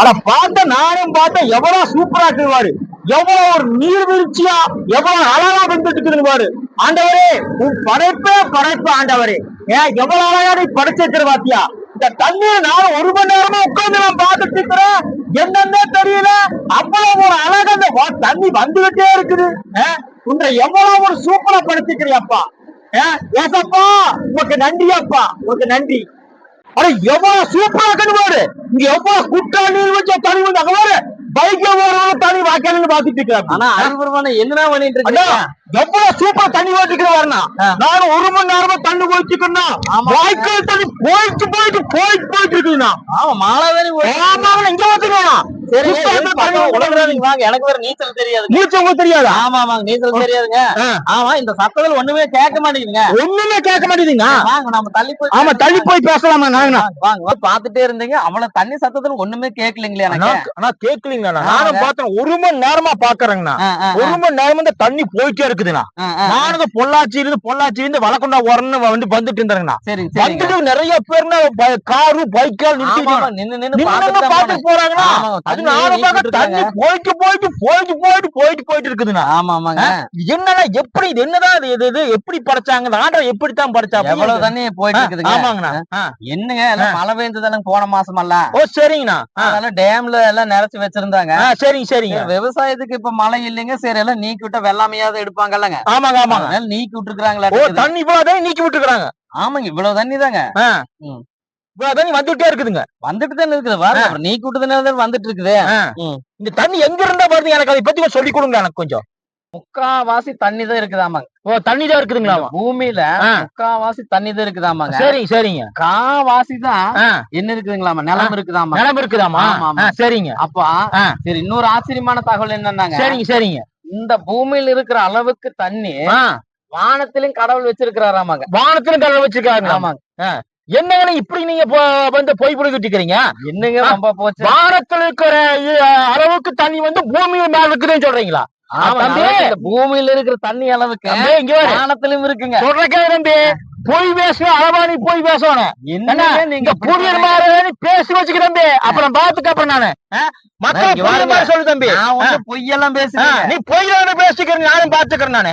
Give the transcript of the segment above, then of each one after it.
ஆனா பார்த்த நானும் பார்த்தேன் எவ்வளவு சூப்பரா இருக்குவாரு எவ்வளவு ஒரு நீர்வீழ்ச்சியா எவ்வளவு அழகா வந்துட்டு இருக்குது பாரு. ஆண்டவரே உன் படைப்பே படைப்பு ஆண்டவரே. ஏன் எவ்வளவு அழகா நீ படைச்சிருக்கிற பாத்தியா? இந்த தண்ணியை நான் ஒரு மணி நேரமா உட்கார்ந்து நான் பார்த்துட்டு இருக்கிறேன். என்னன்னே தெரியல. அவ்வளவு ஒரு அழகா அந்த தண்ணி வந்துகிட்டே இருக்குது. ஏன் உன்னை எவ்வளவு ஒரு சூப்பரா படைச்சிக்கிறியப்பா. ஏசப்பா உனக்கு நன்றி அப்பா உனக்கு நன்றி. அட எவ்வளவு சூப்பரா இருக்குது பாரு இங்க எவ்வளவு குட்டா நீர் வச்ச தண்ணி வந்து அங்க பாரு. பைக்ல போறவங்க வாய்க்கால பாத்துட்டு இருக்கிறாங்க ஆனா அறிவுரமான என்ன பண்ணிட்டு இருக்கீங்க? எவ்வளவு சூப்பரா தண்ணி ஓட்டிக்கிறா நானும் ஒரு மணி நேரமா தண்ணி ஓட்டிக்கணும். வாய்க்கால் தண்ணி போயிட்டு போயிட்டு போயிட்டு போயிட்டு இருக்குண்ணா ஆமா மாலை ஆமா இங்க வாங்க எனக்கு வேற நீச்சல் தெரியாது நீச்சல் தெரியாதா? ஆமா ஆமாங்க நீச்சல் தெரியாதுங்க. ஆமா இந்த சத்தத்துல ஒண்ணுமே கேட்க மாட்டேங்குதுங்க. ஒண்ணுமே கேட்க மாட்டேங்குதுங்க. வாங்க நம்ம தள்ளி போய் ஆமா தள்ளி போய் பேசலாமா நாங்க? வாங்க. பாத்துட்டே இருந்தீங்க. அவ்வளவு தண்ணி சத்தத்துல ஒண்ணுமே கேட்கலீங்களே எனக்கு. ஆனா கேட்கலீங்கண்ணா. ஆமாங்க. நானும் பார்த்தேன் ஒரு மணி நேரமா பாக்குறேங்கண்ணா ஒரு மணி நேரமா தண்ணி போயிட்டே இருக்குதுண்ணா. நானும் பொள்ளாச்சி இருந்து பொள்ளாச்சி இருந்து வளக்கொண்டா ஓரன்னு வந்து வந்துட்டு இருந்தாங்கண்ணா. வந்துட்டு நிறைய பேர்னா காரு பைக்கால் நின்னு பாத்துட்டு அது தண்ணி நானும். போயிட்டு போயிட்டு போயிட்டு போயிட்டு போயிட்டு போயிட்டு இருக்குதுண்ணா. ஆமா ஆமாங்க. என்னடா எப்படி இது என்னதான் இது இது எப்படி படைச்சாங்க? இந்த ஆண்டவன் எப்படித்தான் படைச்சா? எவ்வளவு தண்ணி போயிட்டு இருக்குதுங்க? ஆமாங்கண்ணா. என்னங்க எல்லாம் மழை பெஞ்சதெல்லாம் போன மாசம் அல்ல ஓ சரிங்கண்ணா. அதெல்லாம் டேம்ல எல்லாம் நிறைச்சு வச்சிருந்தாங்க. சரிங்க சரிங்க. சரி, விவசாயத்துக்கு இப்ப மழை இல்லைங்க. சரி எல்லாம் நீக்கி விட்டா வெள்ளாமையாவது எடுப்பாங்கல்லங்க ஆமாங்க ஆமாங்க. அதனால நீக்கி விட்டுருக்காங்களா ஓ தண்ணி இவ்வளவு நீக்கி விட்டுருக்காங்க ஆமாங்க இவ்வளவு தண்ணி தாங்க. இவ்வளவு தண்ணி வந்துட்டே இருக்குதுங்க. வந்துட்டு தானே இருக்குது. அப்புறம் நீக்கி விட்டதுனால தான் வந்துட்டு இருக்குது. இந்த தண்ணி எங்க இருந்தா வருது? எனக்கு அதை பத்தி சொல்லி கொடுங்க எனக்கு கொஞ்சம். முக்காவாசி தண்ணி தான் இருக்குதாமாங்க ஓ தண்ணி தான் இருக்குதுங்களா? பூமியில. முக்காவாசி தண்ணி தான் இருக்குதாமாங்க சரிங்க சரிங்க. காவாசி தான் என்ன இருக்குதுங்களாமா நிலம் இருக்குதாமா நிலம் இருக்குதாமா சரிங்க. அப்ப. சரி இன்னொரு ஆச்சரியமான தகவல் என்னன்னாங்க? சரிங்க சரிங்க. இந்த பூமியில இருக்கிற அளவுக்கு தண்ணி வானத்திலும் கடவுள் வச்சிருக்கிறாராமாங்க வானத்திலும் கடல் வச்சிருக்காங்க ஆமாங்க என்னங்க இப்படி நீங்க வந்து பொய் புடிக்கிட்டு இருக்கிறீங்க என்னங்க. ரொம்ப போச்சு? வானத்துல இருக்கிற அளவுக்கு தண்ணி வந்து பூமி மேல இருக்குதுன்னு சொல்றீங்களா? பூமியில இருக்கிற தண்ணி அளவுக்கு இங்க. வானத்திலும் இருக்குங்க. சொல்றக்கே தம்பி. பொய் பேசணும் அளவா நீ பொய் பேசணும். நீங்க நீங்க சொல்றீங்க? மாதிரி பேசி வச்சுக்க தம்பி. அப்புறம் பாத்துக்க அப்புறம் நானு? மக்கள் சொல்லு தம்பி. பொய்யெல்லாம் பேசுறேன் நீ பொய் பேசிக்கிறேன் நானும் பாத்துக்கிறேன் நானு.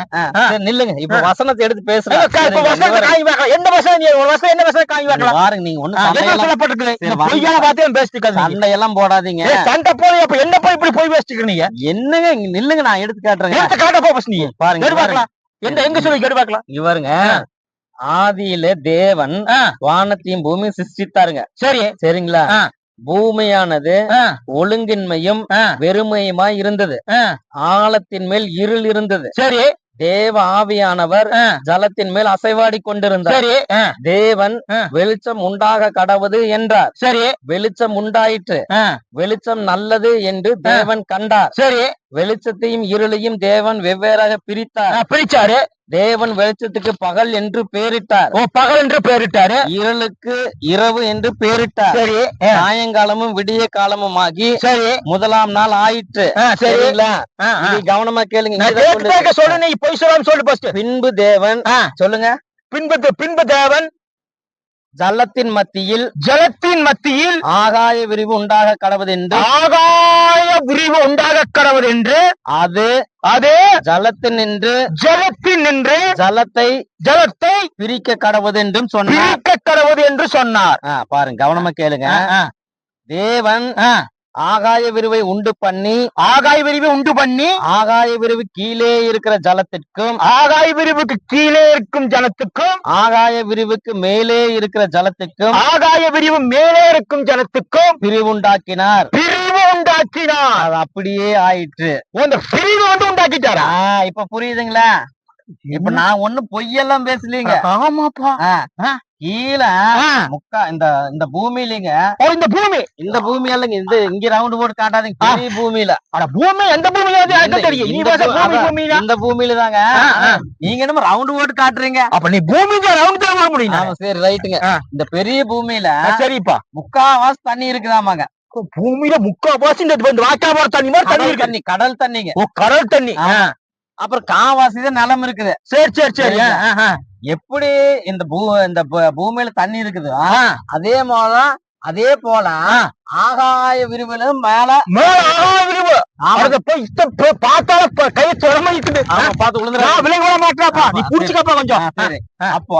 நில்லுங்க. இப்ப வசனத்தை எடுத்து பேசுறேன். எந்த வசனம் நீ ஒரு வசனம் என்ன வசனம் காய். வைக்கலாம்? வாருங்க நீங்க ஒண்ணு வாங்க. பொய்யால பார்த்தே பேசிட்டு சண்டையெல்லாம் போடாதீங்க. சண்டை போய் அப்ப என்ன போய் இப்படி போய் பேசிட்டு நீங்க? என்னங்க நில்லுங்க நான் எடுத்து காட்டுறேங்க. எடுத்து காட்ட போ first நீ. பாருங்க எங்க சொல்லி கேடு பார்க்கலாம்? இங்க பாருங்க. ஆ. ஆதியில தேவன் வானத்தையும் பூமியும் சிருஷ்டித்தாருங்க. சரி. சரிங்களா. பூமியானது ஒழுங்கின்மையும் ஆ, வெறுமையுமாய் இருந்தது. ஆழத்தின் மேல் இருள் இருந்தது. சரி. தேவ ஆவியானவர் ஜலத்தின் மேல் அசைவாடி கொண்டிருந்தார். சரி. தேவன். வெளிச்சம் உண்டாக கடவுது என்றார். சரி. வெளிச்சம் உண்டாயிற்று. வெளிச்சம் நல்லது என்று தேவன் கண்டார். சரி. வெளிச்சத்தையும் இருளையும் தேவன் வெவ்வேறாக பிரித்தார். பிரிச்சாரு. தேவன் வெளிச்சத்துக்கு பகல் என்று பேரிட்டார் ஓ பகல் என்று பேரிட்டாரு இருளுக்கு இரவு என்று பேரிட்டார் சரி சாயங்காலமும் விடிய காலமும் ஆகி சரி. முதலாம் நாள் ஆயிற்று. சரிங்களா? கவனமா கேளுங்க சொல்லு. நீ பொய் சொல்லாம சொல்லு ஃபர்ஸ்ட் பின்பு தேவன் சொல்லுங்க. பின்பு பின்பு தேவன். ஜலத்தின் மத்தியில் ஜலத்தின் மத்தியில் ஆகாய விரிவு உண்டாக கடவுதென்று ஆகாய விரிவு உண்டாக கடவுள் என்று அது அது ஜலத்தின் நின்று ஜலத்தில் நின்று ஜலத்தை ஜலத்தை பிரிக்க கடவுதென்றும் சொன்னார். பிரிக்க கடவுள் என்று சொன்னார் பாருங்க கவனமா கேளுங்க. தேவன். ஆகாய விரிவை உண்டு பண்ணி ஆகாய விரிவு உண்டு பண்ணி ஆகாய விரிவு கீழே இருக்கிற ஜலத்திற்கும் ஆகாய விரிவுக்கு கீழே இருக்கும் ஜலத்துக்கும் ஆகாய விரிவுக்கு மேலே இருக்கிற ஜலத்துக்கும் ஆகாய விரிவு மேலே இருக்கும் ஜலத்துக்கும் பிரிவுண்டாக்கினார் பிரிவு உண்டாக்கினார். அது அப்படியே ஆயிற்று. அந்த பிரிவு வந்து உண்டாக்கிட்டாரா? இப்ப புரியுதுங்களா? இப்ப நான் ஒண்ணும் பொய்யெல்லாம் பேசலீங்க. ஆமாப்பா. கீழே. முக்கா இந்த இந்த பூமியிலங்க. இந்த பூமி. இந்த பூமி இல்லைங்க இந்த இங்க ரவுண்ட் போட்டு காட்டாதீங்க. பெரிய பூமியில. அட பூமி எந்த இந்த- தெரியும் இந்த பூமியில? தாங்க. நீங்க என்னமோ ரவுண்ட் போட்டு காட்டுறீங்க. அப்ப நீ பூமிக்கு ரவுண்ட் தான் முடியும் சரி ரைட்டுங்க. இந்த பெரிய பூமியில சரிப்பா. முக்காவாசி தண்ணி இருக்குதாமாங்க. பூமியில இந்த இந்த வாக்கா போற தண்ணி மாதிரி தண்ணி இருக்கு தண்ணி கடல் தண்ணிங்க ஓ கடல் தண்ணி. அப்புறம் காவாசி தான் நிலம் இருக்குது சரி சரி சரி. எப்படி இந்த பூ இந்த பூமியில தண்ணி இருக்குது அதே மாதிரிதான் அதே போல. ஆகாய விரிவிலும் மேல மேல ஆகாய விரிவு. அத போய் ப- பார்த்தாலும் கை தொடமைக்குது ஆமா, பாத்து விழுந்துடாத. நான் விலகி விட மாட்டேன்ப்பா நீ புடிச்சுக்கப்பா கொஞ்சம். அப்போ.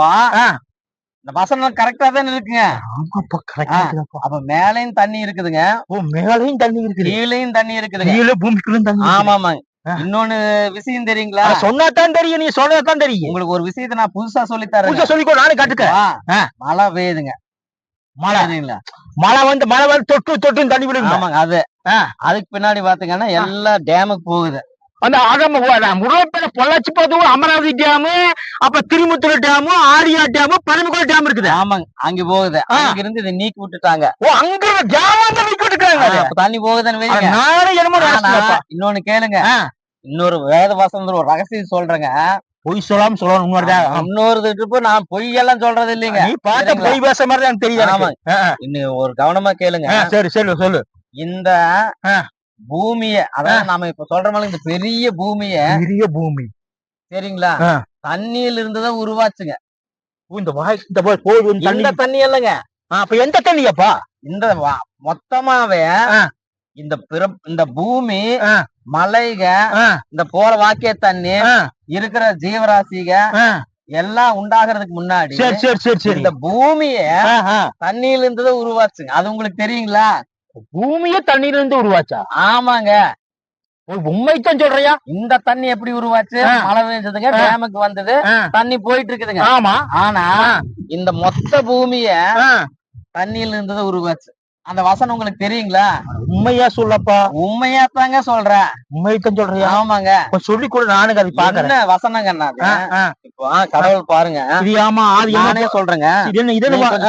இந்த வசனம் கரெக்டா தானே இருக்குங்க? ஆமாப்பா. கரெக்டா அப்ப மேலையும் தண்ணி இருக்குதுங்க. ஓ மேலையும் தண்ணி இருக்குது. கீழையும் தண்ணி இருக்குதுங்க. கீழே பூமிக்குள்ளும் தண்ணி இருக்குது. ஆமா ஆமாங்க ஆ. இன்னொன்னு விஷயம் தெரியுங்களா? சொன்னாதான் தெரியும் நீ சொன்னதான் தெரியும். உங்களுக்கு ஒரு விஷயத்தை நான் புதுசா சொல்லி தரேன். புதுசா சொல்லிக்கோ நானும் கட்டுக்க. மழை பெய்யுதுங்க. மழை. சரிங்களா மழை வந்து மழை வந்து தொட்டு தொட்டு தண்ணி விடுங்க ஆமாங்க அது. அதுக்கு பின்னாடி பாத்தீங்கன்னா எல்லாம் டேமுக்கு போகுது. அந்த அகம் முருகப்பேட்டை பொள்ளாச்சி போதும் அமராவதி டேமு அப்ப Thirumuthur dam Ariya dam Paramakudi dam இருக்குது. ஆமாங்க. அங்க போகுது. அங்க இருந்து இதை நீக்கி விட்டுட்டாங்க. ஓ அங்க டேம் வந்து விட்டு இருக்காங்க ஆ, அப்ப தண்ணி போகுதுன்னு நானும் என்னமோ. இன்னொன்னு கேளுங்க. இன்னொரு வேத வாசனத்துல ஒரு ரகசியம் சொல்றேங்க. பொய் சொல்லாம சொல்லணும் இன்னொரு திருப்பு நான் பொய்யெல்லாம் சொல்றது இல்லைங்க. நீ பார்த்த? பொய் பேச மாதிரி எனக்கு. ஆ, இன்னும் ஒரு கவனமா கேளுங்க. ஆ, சரி சொல்லு இந்த. பூமிய அதாவது நாம இப்ப சொல்ற மாதிரி இந்த பெரிய பூமிய பெரிய பூமி. சரிங்களா. தண்ணியில இருந்துதான் உருவாச்சுங்க. இந்த வாய் இந்த தண்ணி. இல்லைங்க. அப்ப எந்த தண்ணியாப்பா? இந்த மொத்தமாவே. இந்த இந்த பூமி. மலைக இந்த போற வாக்கிய தண்ணி இருக்கிற ஜீவராசிக. எல்லாம் உண்டாகிறதுக்கு முன்னாடி சரி சரி சரி சரி. இந்த பூமிய. தண்ணியில இருந்துதான் உருவாச்சுங்க. அது உங்களுக்கு தெரியுங்களா? பூமியே தண்ணீர்ல இருந்து உருவாச்சா? ஆமாங்க. உண்மைத்தான் சொல்றியா? இந்த தண்ணி எப்படி உருவாச்சு. மழை பெஞ்சதுங்க. டேமுக்கு வந்தது. தண்ணி போயிட்டு இருக்குதுங்க ஆமா. ஆனா. இந்த மொத்த பூமிய தண்ணியில இருந்துதான் உருவாச்சு. அந்த வசனம் உங்களுக்கு தெரியுங்களா? உண்மையா சொல்லப்பா. உண்மையா தாங்க சொல்றேன். உண்மைத்தான் சொல்றியா? ஆமாங்க. சொல்லி கொடு நானும் அதை பாக்குறேன் ஆ. இப்போ கடவுள் பாருங்க. ஆமா ஆதி நானே சொல்றேங்க.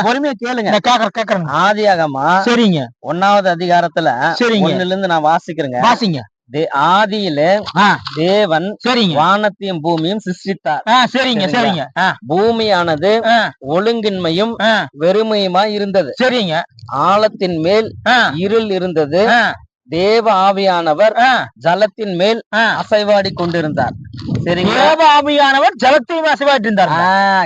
பொறுமையா கேளுங்க. கேக்குறேன் கேக்குறேன் ஆதியாகமா சரிங்க. ஒன்னாவது அதிகாரத்துல சரிங்க. இருந்து நான் வாசிக்கிறேங்க. வாசிங்க. ஆதியில தேவன் சரிங்க. வானத்தையும் பூமியும் சிருஷ்டித்தார். சரிங்க சரிங்க. பூமியானது ஒழுங்கின்மையும் ஆ, வெறுமையுமாய் இருந்தது. சரிங்க. ஆழத்தின் மேல் இருள் இருந்தது. தேவ ஆவியானவர் ஜலத்தின் மேல். அசைவாடி கொண்டிருந்தார். சரிங்களா? தேவ ஆவியானவர் ஜலத்தையும் வசவாட்டு இருந்தார்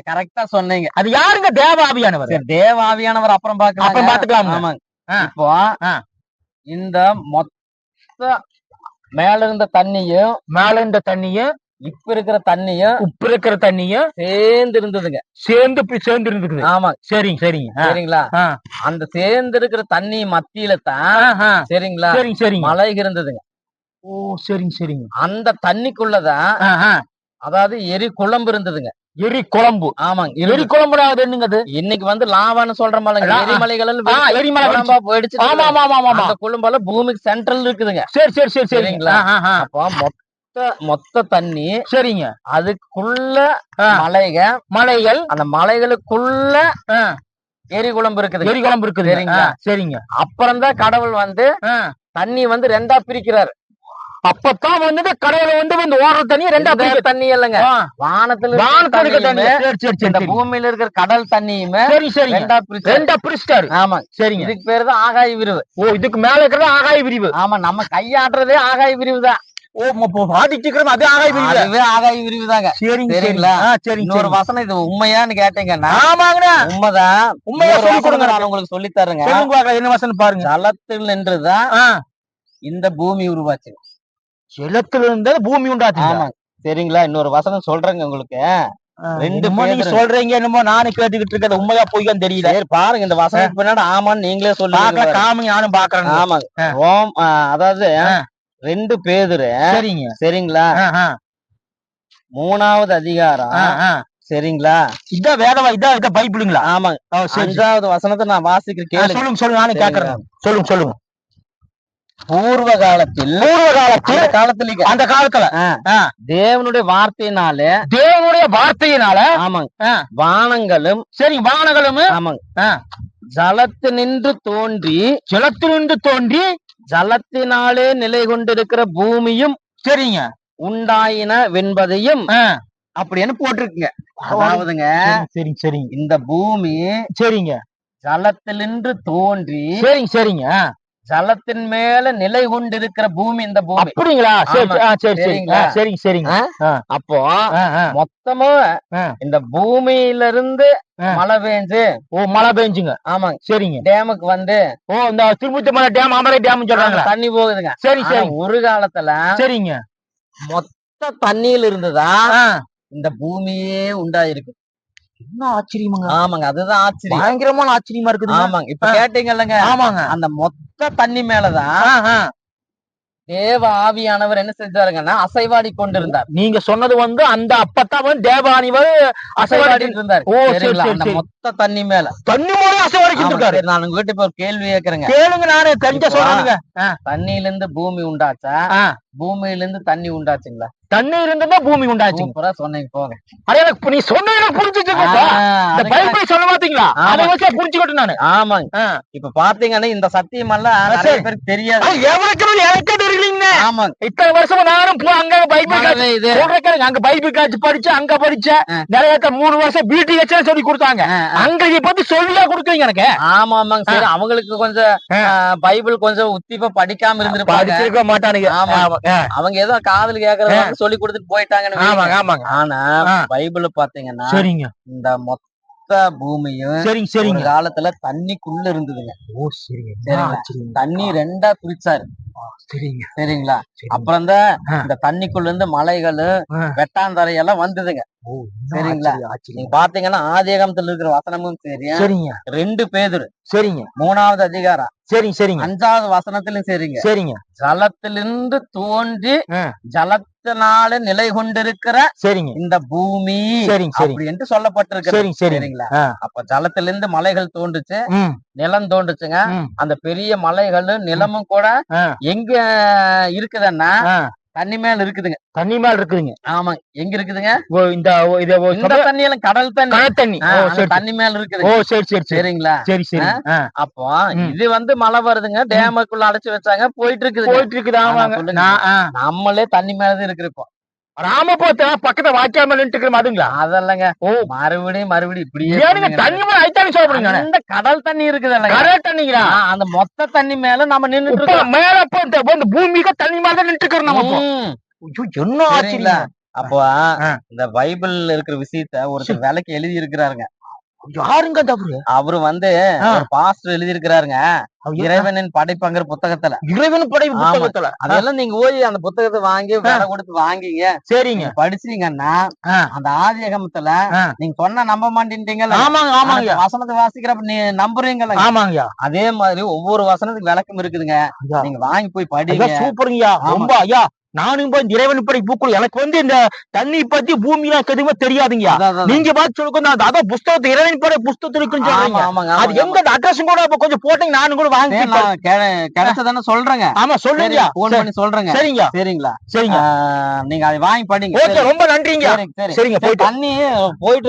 கரெக்டா சொன்னீங்க. அது யாருங்க தேவ ஆவியானவர்? தேவ ஆவியானவர் அப்புறம் பாக்கலாம் அப்புறம் பாத்துக்கலாம் ஆமாங்க. இப்போ. இந்த மொத்த மேல இருந்த தண்ணியும் மேல இந்த தண்ணியும் இப்ப இருக்கிற தண்ணியும் உப்பு இருக்கிற தண்ணியும் சேர்ந்து இருந்ததுங்க சேர்ந்து சேர்ந்து இருந்துக்குது ஆமா. சரிங்க சரிங்க. சரிங்களா? அந்த சேர்ந்து இருக்கிற தண்ணி மத்தியில தான். சரிங்களா? சரிங்க சரிங்க. மலை இருந்ததுங்க. ஓ சரிங்க சரிங்க. அந்த தண்ணிக்குள்ளதான். அதாவது எரி குழம்பு இருந்ததுங்க. எரி குழம்பு ஆமாங்க எரி இருந்தது. குழம்பு அது என்னங்க அது இன்னைக்கு வந்து லாவான்னு சொல்ற மாதிரி எரிமலைகள் எரிமலை குழம்பா போயிடுச்சு ஆமா ஆமா ஆமா ஆமா. அந்த குழம்பால பூமிக்கு சென்ட்ரல் இருக்குதுங்க. சரி சரி சரி சரிங்களா? அப்போ மொத்த மொத்த தண்ணி சரிங்க. அதுக்குள்ள. மலைக மலைகள். அந்த மலைகளுக்குள்ள எரி குழம்பு இருக்குது. எரி குழம்பு இருக்குது சரிங்களா? சரிங்க. அப்புறம் தான் கடவுள் வந்து. தண்ணி வந்து ரெண்டா பிரிக்கிறாரு. அப்பதான் வந்து கடவுளை வந்து இந்த ஓடுற தண்ணி ரெண்டா பிரிக்க தண்ணி இல்லைங்க. வானத்துல வானத்துல இருக்க தண்ணி சரி சரி சரி இந்த சரி. பூமியில இருக்கிற கடல் தண்ணியுமே சரி சரிங்க. ரெண்டா பிரிச்சு ரெண்டா பிரிச்சிட்டாரு. ஆமா. சரிங்க. இதுக்கு பேரு தான் ஆகாய விரிவு. ஓ இதுக்கு மேல இருக்கிறது ஆகாய விரிவு. ஆமா நம்ம கையாட்டுறதே ஆகாய விரிவு தான். பாதிச்சுக்கிறோம் அது ஆகாய விரிவு அதுவே ஆகாய விரிவு தாங்க. சரிங்க சரிங்களா? சரிங்க இன்னொரு. வசனம் இது உண்மையான்னு கேட்டீங்கன்னா ஆமாங்கண்ணா. உண்மைதான். உண்மையா கொடுங்க. நான் உங்களுக்கு சொல்லி தரேங்க என்ன வசனம் பாருங்க. ஜலத்தில் நின்றுதான் இந்த பூமி உருவாச்சு. ஜலத்துல இருந்தது பூமி உண்டாச்சு சரிங்களா? இன்னொரு வசனம் சொல்றேங்க உங்களுக்கு. ரெண்டு என்னமோ நீங்க. சொல்றீங்க என்னமோ நானும் கேட்டுக்கிட்டு இருக்கிறது உண்மையா பொய்யான்னு தெரியல. சரி பாருங்க இந்த வசனத்துக்கு பின்னாடி ஆமான்னு நீங்களே சொல்லுங்க காமிங்க நானும் பாக்குறேன் ஆமாங்க. ரோம் அதாவது. ரெண்டு பேதுரு. சரிங்க. சரிங்களா? மூணாவது அதிகாரம். சரிங்களா? இதான் வேதவா இதான் இதான் பைபிளுங்களா? ஆமாங்க. அஞ்சாவது வசனத்தை நான் வாசிக்கிற ஆ, கேளு சொல்லுங்க சொல்லுங்க நானும் கேக்குறேன் சொல்லுங்க சொல்லுங்க. பூர்வ காலத்தில் பூர்வ காலத்தில் காலத்துல. அந்த காலத்துல தேவனுடைய வார்த்தையினாலே. தேவனுடைய வார்த்தையினால. ஆமாங்க. வானங்களும். சரி வானங்களும். ஆமாங்க. ஜலத்து நின்று தோன்றி. ஜலத்திலிருந்து தோன்றி. ஜலத்தினாலே நிலை கொண்டிருக்கிற பூமியும் சரிங்க. உண்டாயின வென்பதையும் அப்படின்னு போட்டிருக்குங்க. அதாவதுங்க சரிங்க, சரிங்க. இந்த பூமி சரிங்க. ஜலத்திலின்று தோன்றி சரிங்க சரிங்க. ஜலத்தின் மேல நிலை கொண்டிருக்கிற பூமி இந்த பூமி. அப்படிங்களா? சரி ஆமா. ஆ, சரி சரி. சரிங்களா? சரிங்க. சரிங்க அப்போ. மொத்தமா. இந்த பூமியில இருந்து. மழை பெஞ்சு ஓ மழை பெஞ்சுங்க. ஆமாங்க. சரிங்க. டேமுக்கு வந்து ஓ இந்த திருமுத்தி மலை டேம் அமரை டேம் சொல்றாங்களா? தண்ணி போகுதுங்க. சரி சரி ஒரு காலத்துல சரிங்க. மொத்த தண்ணியில இருந்துதான் இந்த பூமியே உண்டாயிருக்கு. என்ன ஆச்சரியமுங்க. ஆமாங்க அதுதான் ஆச்சரியம். பயங்கரமான ஆச்சரியமா இருக்குதுங்க. ஆமாங்க. இப்ப ஆ. கேட்டீங்கல்லங்க ஆமாங்க. அந்த மொத்த தண்ணி மேலதான். தேவ ஆவியானவர் என்ன செஞ்சாருங்கன்னா அசைவாடி கொண்டிருந்தார். நீங்க சொன்னது வந்து அந்த அப்பத்தான் வந்து தேவானிவர் அசைவாடி இருந்தார். ஓ, அந்த. மொத்த தண்ணி மேல. தண்ணி மூலம் அசைவாடிக்கிட்டு இருக்காரு. நான் உங்ககிட்ட இப்ப ஒரு கேள்வி கேக்குறேங்க. கேளுங்க நானே தெரிஞ்ச சொல்றேனுங்க தண்ணியில இருந்து பூமி உண்டாச்சா. பூமியில இருந்து தண்ணி உண்டாச்சுங்களா? தண்ணி இருந்ததா பூமி உண்டாச்சுங்க. சூப்பரா சொன்னீங்க போங்க. அடே எனக்கு நீ சொன்ன எனக்கு ஆமா. அதை வச்சு புரிஞ்சுக்கிட்டு நானு. ஆமாங்க. இப்ப பாத்தீங்கன்னா இந்த சத்தியம் எல்லாம். பேருக்கு தெரியாது. எவனுக்கு எனக்கே தெரியலீங்க ஆமாங்க இத்தனை வருஷமா நானும் போ அங்க பைபிள் அங்க பைபிள் காட்சி படிச்சு அங்க படிச்ச ஆ. நிறைய மூணு வருஷம் பிடி வச்சு சொல்லி கொடுத்தாங்க. அங்க இதை பத்தி சொல்லியா கொடுத்தீங்க எனக்கு. ஆமா ஆமாங்க சரி. அவங்களுக்கு கொஞ்சம் பைபிள் கொஞ்சம் உத்திப்பா படிக்காம இருந்திருப்பாங்க. படிச்சிருக்க மாட்டானுங்க. அவங்க ஏதோ காதுல கேக்குறத சொல்லி கொடுத்துட்டு போயிட்டாங்கன்னு வைங்க. ஆமாங்க. ஆமாங்க ஆனா. பைபிள் பாத்தீங்கன்னா சரிங்க. இந்த மொத்த பூமியும் சரிங்க ஒரு சரிங்க காலத்துல தண்ணிக்குள்ள இருந்ததுங்க. ஓ சரிங்க. தண்ணி ரெண்டா பிரிச்சாரு சரிங்க. சரிங்களா? சரிங்க. அப்புறம் தான். இந்த தண்ணிக்குள்ள இருந்து மலைகள் ஆ. வெட்டாந்தரை எல்லாம் வந்ததுங்க. சரிங்களா? நீங்க பாத்தீங்கன்னா ஆதியகமத்துல இருக்கிற வசனமும் சரி சரிங்க. ரெண்டு பேதுரு. சரிங்க. மூணாவது அதிகாரம். சரிங்க சரிங்க. அஞ்சாவது வசனத்திலும் சரிங்க. சரிங்க. ஜலத்திலிருந்து தோன்றி. ஜலத்தினால நிலை கொண்டிருக்கிற சரிங்க. இந்த பூமி அப்படி என்று சொல்லப்பட்டிருக்கு சரிங்க சரிங்க. சரிங்களா. அப்ப ஜலத்திலிருந்து மலைகள் தோன்றுச்சு நிலம் தோன்றுச்சுங்க. அந்த பெரிய மலைகளும் நிலமும் கூட. எங்க இருக்குதுன்னா. தண்ணி மேல இருக்குதுங்க. தண்ணி மேல இருக்குதுங்க. ஆமா எங்க இருக்குதுங்க? ஓ, இந்த ஓ, இது ஓ, இந்த தண்ணி எல்லாம் கடல் தண்ணி. கடல் தண்ணி. ஓ தண்ணி மேல ஓ இருக்குதுங்க சரி சரி சரி. சரிங்களா? சரி சரி. அப்போ. இது வந்து மழை வருதுங்க. டேமுக்குள்ள அடைச்சு வச்சாங்க. போயிட்டு இருக்குது போயிட்டு இருக்குது. ஆமாங்க. நம்மளே தண்ணி மேலதான் இருக்கிறோம். ராமபுரத்தை பக்கத்துல வாய்க்கால் மேல நின்னுட்டு அதுங்களா அதெல்லங்க. ஓ. மறுபடியும் மறுபடியும் இப்படியே ஏனுங்க. தண்ணி மேல ஐத்தானு அந்த கடல் தண்ணி இருக்குது கடல் தண்ணிங்களா? அந்த மொத்த தண்ணி மேல நம்ம நின்னுட்டு இருக்கோம் மேல இந்த பூமிக்கு தண்ணி மேல தான் நின்னுட்டு இருக்கிறோம் நம்ம என்ன? ஆச்சரியம் அப்போ. இந்த பைபிள் இருக்கிற விஷயத்த ஒருத்தர் விலைக்கு எழுதி இருக்கிறாருங்க யாருங்க அந்த அவரு? வந்து பாஸ்டர் எழுதி இருக்கிறாருங்க இறைவனின் படைப்பங்கிற புத்தகத்துல. இறைவன் படை ஆமா. புத்தகத்துல? அதெல்லாம் நீங்க போய் அந்த புத்தகத்தை வாங்கி விலை கொடுத்து வாங்கிங்க. சரிங்க. படிச்சீங்கன்னா. அந்த ஆதியகமத்துல. நீங்க சொன்னா நம்ப மாட்டேன்ட்டீங்கல்ல. ஆமாங்க ஆமாங்க. வசனத்தை வாசிக்கிறப்ப நீ நம்புறீங்கல்ல. ஆமாங்கய்யா அதே மாதிரி ஒவ்வொரு வசனத்துக்கு விளக்கம் இருக்குதுங்க. நீங்க வாங்கி போய் படிங்க. சூப்பருங்கய்யா. ரொம்ப ஐயா. நானும் இந்த இறைவன் படை பூக்குள் எனக்கு வந்து இந்த தண்ணி பத்தி பூமி எதுவுமே அதான், நீங்க பார்த்து சொல்லுங்க. அந்த அதான் புஸ்தகத்தை இறைவன் படை புஸ்தகத்துல இருக்குன்னு அது எங்க அட்ரஸ் கூட கொஞ்சம் போட்டீங்க. நானும் கூட வாங்கி கிடைச்சதானே சொல்றேங்க. ஆமா சொல்லுங்க. போன் பண்ணி சொல்றேங்க. சரிங்க. சரிங்களா? சரிங்க. நீங்க அதை வாங்கி படிங்க. ஓகே ரொம்ப நன்றிங்க. சரி, சரி. சரிங்க சரி, போயிட்டு தண்ணி போயிட்டு